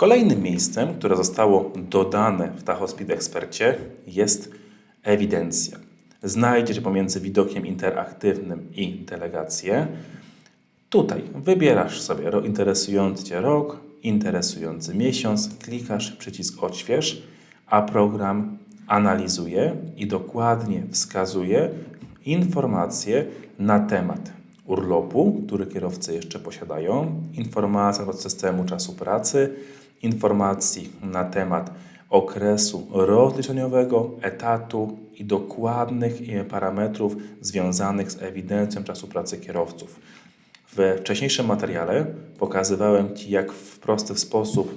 Kolejnym miejscem, które zostało dodane w Tachospeed Expercie jest ewidencja. Znajdziesz pomiędzy widokiem interaktywnym i delegację. Tutaj wybierasz sobie interesujący Cię rok, interesujący miesiąc, klikasz przycisk odśwież, a program analizuje i dokładnie wskazuje informacje na temat urlopu, który kierowcy jeszcze posiadają, informacji od systemu czasu pracy, informacji na temat okresu rozliczeniowego, etatu i dokładnych e, parametrów związanych z ewidencją czasu pracy kierowców. W wcześniejszym materiale pokazywałem Ci, jak w prosty sposób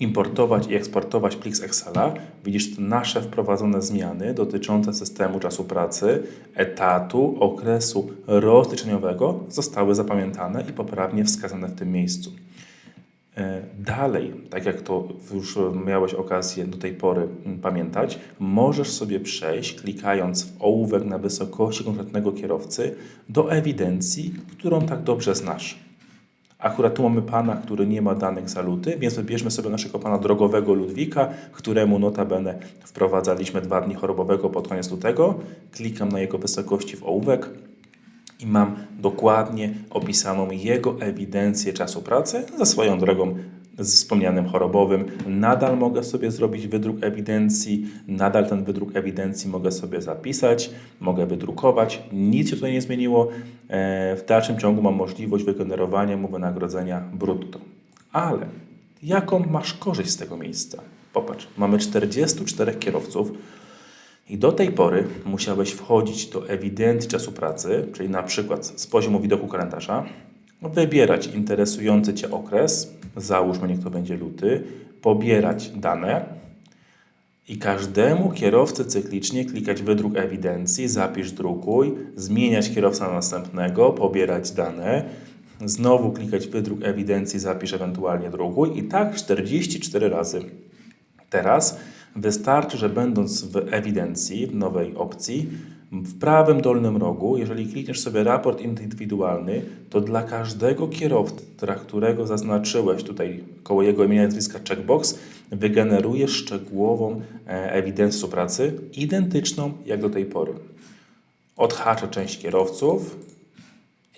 importować i eksportować plik z Excela. Widzisz nasze wprowadzone zmiany dotyczące systemu czasu pracy, etatu, okresu rozliczeniowego zostały zapamiętane i poprawnie wskazane w tym miejscu. E, Dalej, tak jak to już miałeś okazję do tej pory mm, pamiętać, możesz sobie przejść, klikając w ołówek na wysokości konkretnego kierowcy, do ewidencji, którą tak dobrze znasz. Akurat tu mamy pana, który nie ma danych za luty, więc wybierzmy sobie naszego pana drogowego Ludwika, któremu notabene wprowadzaliśmy dwa dni chorobowego pod koniec lutego. Klikam na jego wysokości w ołówek i mam dokładnie opisaną jego ewidencję czasu pracy za swoją drogą z wspomnianym chorobowym. Nadal mogę sobie zrobić wydruk ewidencji, nadal ten wydruk ewidencji mogę sobie zapisać, mogę wydrukować. Nic się tutaj nie zmieniło. E, W dalszym ciągu mam możliwość wygenerowania mu wynagrodzenia brutto. Ale jaką masz korzyść z tego miejsca? Popatrz, mamy 44 kierowców, i do tej pory musiałeś wchodzić do ewidencji czasu pracy, czyli na przykład z poziomu widoku kalendarza, wybierać interesujący Cię okres, załóżmy niech to będzie luty, pobierać dane i każdemu kierowcy cyklicznie klikać wydruk ewidencji, zapisz drukuj, zmieniać kierowca na następnego, pobierać dane, znowu klikać wydruk ewidencji, zapisz ewentualnie drukuj i tak 44 razy. Teraz wystarczy, że będąc w ewidencji, w nowej opcji, w prawym dolnym rogu, jeżeli klikniesz sobie raport indywidualny, to dla każdego kierowcy, którego zaznaczyłeś tutaj koło jego imienia i nazwiska checkbox, wygenerujesz szczegółową e, ewidencję pracy, identyczną jak do tej pory. Odhaczę część kierowców,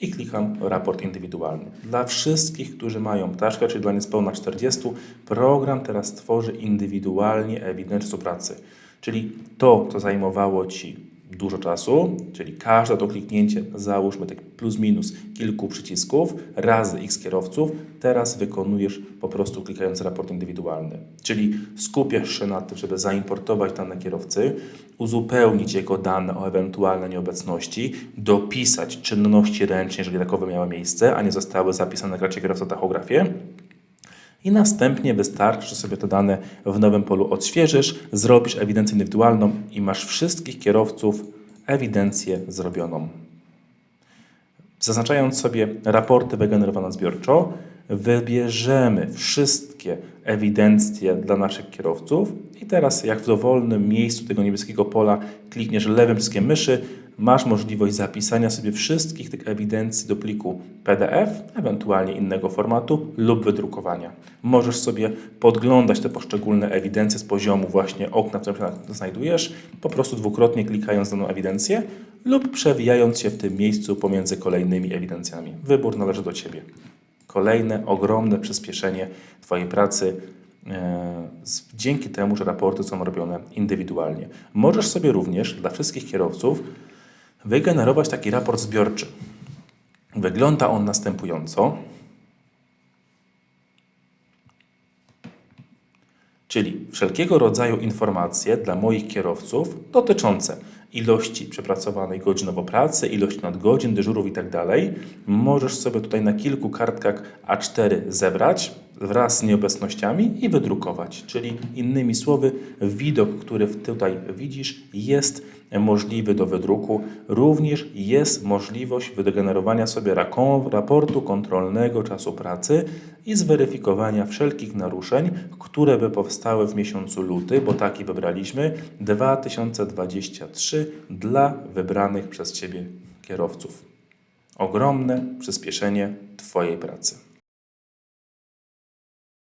i klikam raport indywidualny. Dla wszystkich, którzy mają ptaszkę, czyli dla niespełna 40, program teraz tworzy indywidualnie ewidencję pracy. Czyli to, co zajmowało Ci dużo czasu, czyli każde to kliknięcie, załóżmy tak plus minus kilku przycisków, razy x kierowców, teraz wykonujesz po prostu klikając raport indywidualny. Czyli skupiasz się na tym, żeby zaimportować dane kierowcy, uzupełnić jego dane o ewentualne nieobecności, dopisać czynności ręcznie, jeżeli takowe miały miejsce, a nie zostały zapisane na karcie kierowca tachografie. I następnie wystarczy, że sobie te dane w nowym polu odświeżysz, zrobisz ewidencję indywidualną i masz wszystkich kierowców ewidencję zrobioną. Zaznaczając sobie raporty wygenerowane zbiorczo, wybierzemy wszystkie ewidencje dla naszych kierowców i teraz jak w dowolnym miejscu tego niebieskiego pola klikniesz lewym przyciskiem myszy, masz możliwość zapisania sobie wszystkich tych ewidencji do pliku PDF, ewentualnie innego formatu lub wydrukowania. Możesz sobie podglądać te poszczególne ewidencje z poziomu właśnie okna, w którym się znajdujesz, po prostu dwukrotnie klikając daną ewidencję lub przewijając się w tym miejscu pomiędzy kolejnymi ewidencjami. Wybór należy do Ciebie. Kolejne ogromne przyspieszenie Twojej pracy e, dzięki temu, że raporty są robione indywidualnie. Możesz sobie również dla wszystkich kierowców wygenerować taki raport zbiorczy. Wygląda on następująco. Czyli wszelkiego rodzaju informacje dla moich kierowców dotyczące ilości przepracowanej godzinowo pracy, ilości nadgodzin, dyżurów itd. Możesz sobie tutaj na kilku kartkach A4 zebrać wraz z nieobecnościami i wydrukować. Czyli innymi słowy, widok, który tutaj widzisz, jest możliwy do wydruku. Również jest możliwość wygenerowania sobie raportu kontrolnego czasu pracy i zweryfikowania wszelkich naruszeń, które by powstały w miesiącu luty, bo taki wybraliśmy 2023 dla wybranych przez Ciebie kierowców. Ogromne przyspieszenie Twojej pracy.